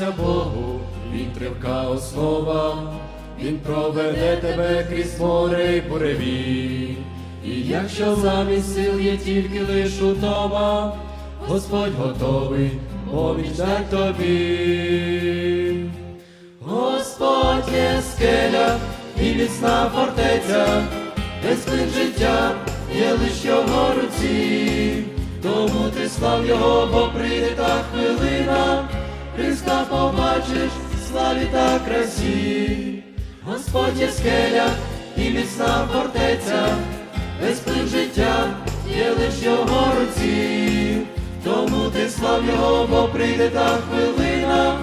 Довірся Богу, він тривка основа, він проведе тебе крізь море й буреві. І якщо замість сил є тільки лиш утома, Господь готовий поміч дать тобі. Господь є скеля і міцна фортеця, де сплин життя є лиш його руці, побачиш славі та красі. Господь є скеля і міцна фортеця, де сплин життя є лиш його руці, тому ти слав його, бо прийде та хвилина,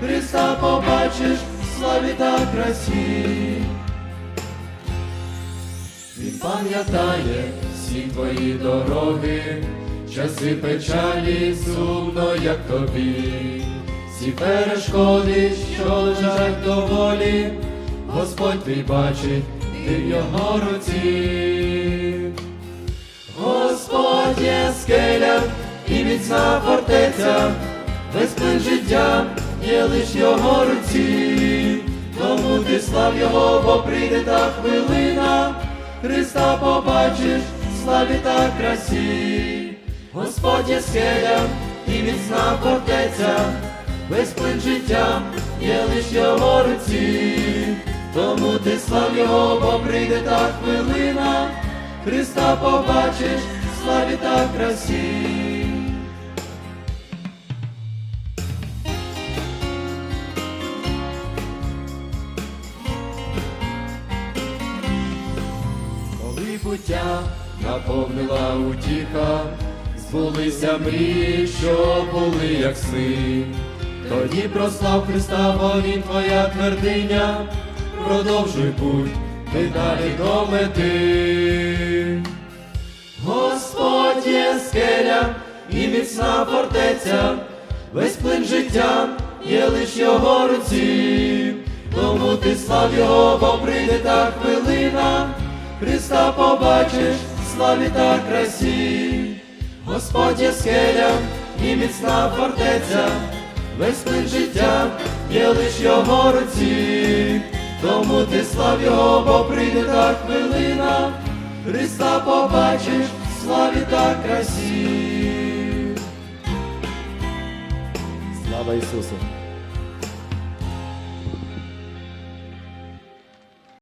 Христа побачиш славі та красі. Він пам'ятає всі твої дороги, часи печалі, сумно, як тобі, всі перешкоди, що лежать доволі, Господь твій бачить, ти в його руці. Господь є скеля і міцна фортеця, весь плин життя є лиш його руці, тому ти слав його, бо прийде та хвилина, Христа побачиш славі та красі. Господь є скеля і міцна фортеця, весь плин життя є лиш його руці, тому ти слав його, бо прийде та хвилина, Христа побачиш в славі та красі. Буття наповнила утіха, збулися мрії, що були як сни. Тоді прослав Христа, бо твоя твердиня, продовжуй путь, ти далі до мети. Господь є скеля і міцна фортеця, весь плин життя є лиш його руці, тому ти слав його, бо прийде та хвилина, Христа побачиш славі та красі. Господь є скеля і міцна фортеця, весь плин життя є лиш його руці, тому ти слав його, бо прийде та хвилина, Христа побачиш в славі та красі. Слава Ісусу!